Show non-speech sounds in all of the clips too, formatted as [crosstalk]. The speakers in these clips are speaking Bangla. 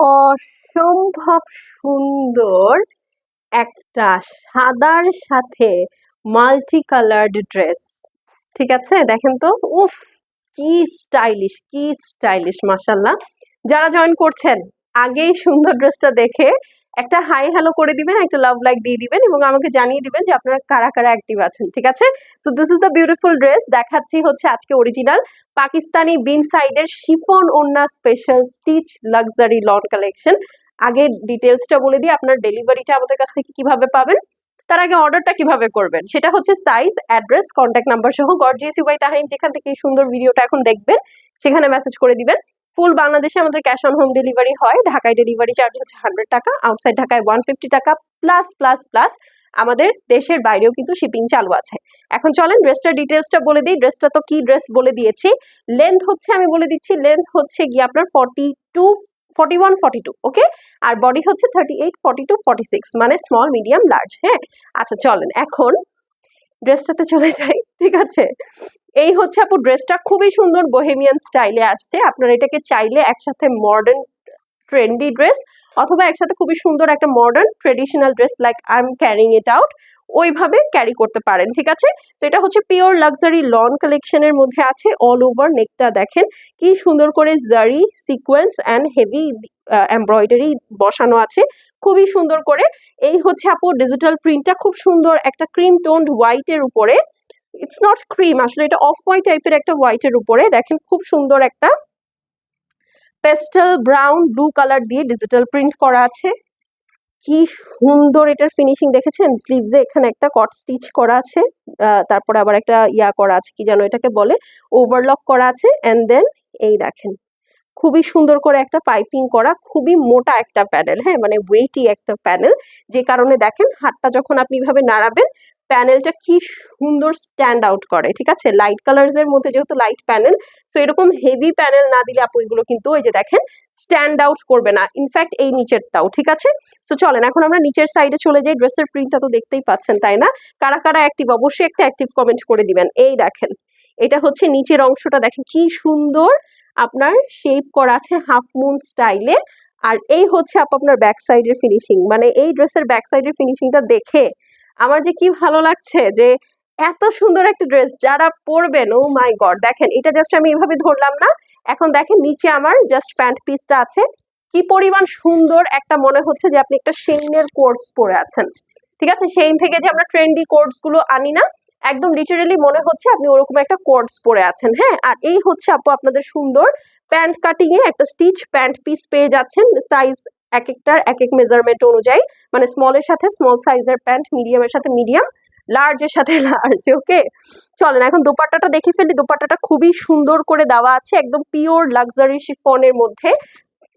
অসম্ভব সুন্দর একটা সাদার সাথে মাল্টি কালার্ড ড্রেস। ঠিক আছে? দেখেন তো? উফ, কি স্টাইলিশ কি স্টাইলিশ মাসাল্লাহ যারা জয়েন করছেন, আগেই সুন্দর ড্রেসটা দেখে একটা হাই হ্যালো করে দিবেন, একটা লাভ লাইক দিয়ে দিবেন এবং আমাকে জানিয়ে দিবেন যে আপনারা কারা কারা অ্যাক্টিভ আছেন, ঠিক আছে? So this is the beautiful dress দেখাচ্ছি হচ্ছে আজকে অরিজিনাল পাকিস্তানি বিন সাইদের শিফন ওন্না special stitch luxury lawn collection আগে ডিটেলসটা বলে দিই, আপনার ডেলিভারিটা আমাদের কাছ থেকে কীভাবে পাবেন, তার আগে অর্ডারটা কীভাবে করবেন, সেটা হচ্ছে সাইজ অ্যাড্রেস কন্ট্যাক্ট নাম্বার সহ। গর্জিয়াস ইউবাই তাহিম যেখান থেকে এই সুন্দর ভিডিওটা এখন দেখবেন, সেখানে মেসেজ করে দিবেন। ফুল বাংলাদেশে আমাদের ক্যাশ অন হোম ডেলিভারি হয়। ঢাকায় ডেলিভারি চার্জ হচ্ছে হান্ড্রেড টাকা আউটসাইড ঢাকায় ওয়ান ফিফটি টাকা প্লাস প্লাস প্লাস আমাদের দেশের বাইরেও কিন্তু শিপিং চালু আছে। এখন চলেন ড্রেসটার ডিটেলসটা বলে দিই। ড্রেসটা তো কি ড্রেস বলে দিয়েছি? লেন্থ হচ্ছে, আমি বলে দিচ্ছি লেন্থ হচ্ছে গিয়ে আপনার forty two forty one forty two okay আর বডি হচ্ছে thirty eight forty two forty six মানে স্মল মিডিয়াম লার্জ হ্যাঁ? আচ্ছা চলেন, এখন ড্রেসটাতে চলে যাই, ঠিক আছে? এই হচ্ছে আপু ড্রেসটা। খুবই সুন্দর বোহেমিয়ান স্টাইলে আসছে। আপনারা এটাকে চাইলে একসাথে মডার্ন ট্রেন্ডি ড্রেস অথবা একসাথে খুবই সুন্দর একটা modern traditional dress like I am carrying it out ওইভাবে ক্যারি করতে পারেন, ঠিক আছে? তো এটা হচ্ছে পিওর লাক্সারি লন কালেকশনের মধ্যে আছে। অল ওভার নেকটা দেখেন। কি সুন্দর করে জারি সিকোয়েন্স অ্যান্ড হেভি এমব্রয়ডারি বসানো আছে। খুবই সুন্দর করে। এই হচ্ছে আপু ডিজিটাল প্রিন্টটা খুব সুন্দর একটা ক্রিম টোন্ড হোয়াইটের উপরে ইটস নট ক্রিম আসলে এটা অফ হোয়াইট টাইপের একটা হোয়াইটের উপরে। দেখেন খুব সুন্দর একটা পেস্টেল ব্রাউন ব্লু কালার দিয়ে ডিজিটাল প্রিন্ট করা আছে। কি সুন্দর এটার ফিনিশিং দেখেছেন? স্লিভসে এখানে একটা কট স্টিচ করা আছে। তারপরে আবার একটা ইয়া করা আছে, কি যেন এটাকে বলে। ওভারলক করা আছে। অ্যান্ড দেন এই দেখেন। খুবই সুন্দর করে একটা পাইপিং করা, খুবই মোটা একটা প্যানেল হ্যাঁ? মানে ওয়েটি একটা প্যানেল। যে কারণে দেখেন, হাতটা যখন আপনি এভাবে নাড়াবেন, প্যানেলটা কি সুন্দর স্ট্যান্ড আউট করে, ঠিক আছে? লাইট কালার্স এর মধ্যে যেহেতু লাইট প্যানেল সো এরকম হেভি প্যানেল না দিলে আপু এগুলো কিন্তু ওই যে দেখেন স্ট্যান্ড আউট করবে না। ইনফ্যাক্ট এই নিচেরটাও, ঠিক আছে? সো চলেন, এখন আমরা নিচের সাইডে চলে যাই। ড্রেসের প্রিন্টটা তো দেখতেই পাচ্ছেন, তাই না? কারা কারা অ্যাক্টিভ অবশ্যই একটা অ্যাক্টিভ কমেন্ট করে দিবেন। এই দেখেন, এটা হচ্ছে নিচের অংশটা, দেখেন কি সুন্দর আপনার শেপ করা আছে হাফ মুন স্টাইলে আর এই হচ্ছে আপ আপনার ব্যাক সাইডের ফিনিশিং মানে এই ড্রেসের ব্যাক সাইডের ফিনিশিংটা দেখে আমার যে কি ভালো লাগছে যে এত সুন্দর একটা ড্রেস যারা পরবেন ও মাই গড দেখেন, এটা জাস্ট আমি এভাবে ধরলাম না। এখন দেখেন নিচে আমার জাস্ট প্যান্ট পিসটা আছে। কি পরিমাণ সুন্দর একটা মনে হচ্ছে যে আপনি একটা সেইনের কোর্স পরে আছেন। ঠিক আছে? সেইন থেকে যে আমরা ট্রেন্ডি কোর্সগুলো আনি না একদম লিটারেলি মনে হচ্ছে আপনি ওরকম একটা কোর্স পরে আছেন হ্যাঁ? আর এই হচ্ছে আপু আপনাদের সুন্দর প্যান্ট কাটিং এ একটা স্টিচ প্যান্ট পিস পেয়ে যাচ্ছেন সাইজ এক একটার, এক এক মেজারমেন্ট অনুযায়ী। মানে স্মলের সাথে স্মল সাইজের প্যান্ট মিডিয়ামের সাথে মিডিয়াম লার্জের সাথে [laughs] লার্জ ওকে চলেন, এখন দোপাট্টাটা দেখে ফেলি। দোপাট্টাটা খুবই সুন্দর করে দেওয়া আছে, একদম পিওর লাক্সারি শিফনের মধ্যে।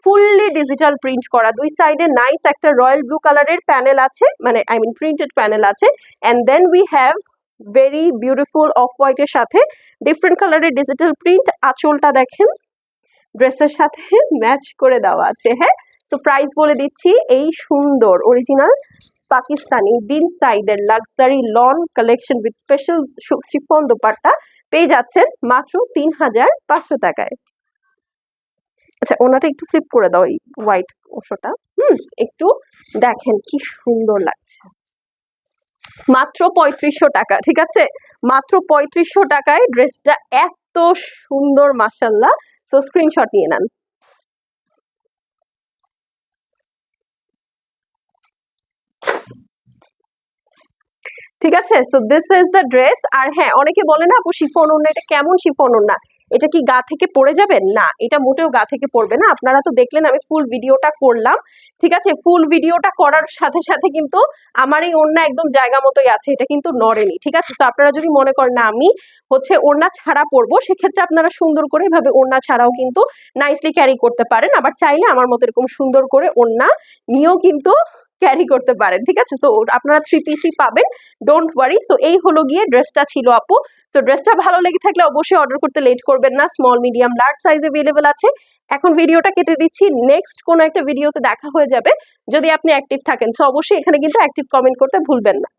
ফুললি ডিজিটাল প্রিন্ট করা। দুই সাইডে নাইস একটা রয়্যাল ব্লু কালারের প্যানেল আছে মানে আই মিন প্রিন্টেড প্যানেল আছে। And then we have very beautiful off হোয়াইটের সাথে। ডিফারেন্ট কালারের ডিজিটাল প্রিন্ট আঁচলটা দেখেন। ড্রেসের সাথে ম্যাচ করে দেওয়া আছে হ্যাঁ? তো প্রাইস বলে দিচ্ছি, এই সুন্দর অরিজিনাল পাকিস্তানি বিন সাইডের luxury lawn collection with special chiffon dupatta পেয়ে যাচ্ছেন মাত্র তিন হাজার পাঁচশো টাকায়। আচ্ছা ওনাটা একটু ফ্লিপ করে দাও, এই হোয়াইট অংশটা। হুম, একটু দেখেন কি সুন্দর লাগছে। মাত্র পঁয়ত্রিশশো টাকা, ঠিক আছে? মাত্র পঁয়ত্রিশশো টাকায় ড্রেসটা এত সুন্দর মাসাল্লাহ তো স্ক্রিনশট নিয়ে নেন। ঠিক আছে? So this is the dress আর হ্যাঁ অনেকে বলে না, আপু, শিফন ওড়না, এটা কেমন শিফন ওড়না? এটা কি গা থেকে পড়ে যাবে না, এটা মোটেও গা থেকে পড়বে না। আপনারা তো দেখলেন আমি ফুল ভিডিওটা করলাম। ঠিক আছে ফুল ভিডিওটা করার সাথে সাথে কিন্তু আমার এই ওড়না একদম জায়গা মতোই আছে, এটা কিন্তু নড়েনি। ঠিক আছে, তো আপনারা যদি মনে করেন, না, আমি হচ্ছে ওড়না ছাড়া পরবো, সেক্ষেত্রে আপনারা সুন্দর করে এভাবে ওড়না ছাড়াও কিন্তু নাইসলি ক্যারি করতে পারেন। আবার চাইলে আমার মতো এরকম সুন্দর করে ওড়না নিয়েও কিন্তু ক্যারি করতে পারেন, ঠিক আছে? সো আপনারা থ্রি পিসই পাবেন ডোন্ট ওয়ারি সো এই হলো গিয়ে ড্রেসটা ছিল আপু। সো ড্রেসটা ভালো লেগে থাকলে অবশ্যই অর্ডার করতে লেট করবেন না। Small medium large size available আছে। এখন ভিডিওটা কেটে দিচ্ছি। নেক্সট কোনো একটা ভিডিওতে দেখা হয়ে যাবে। যদি আপনি অ্যাক্টিভ থাকেন। সো অবশ্যই এখানে কিন্তু অ্যাক্টিভ কমেন্ট করতে ভুলবেন না।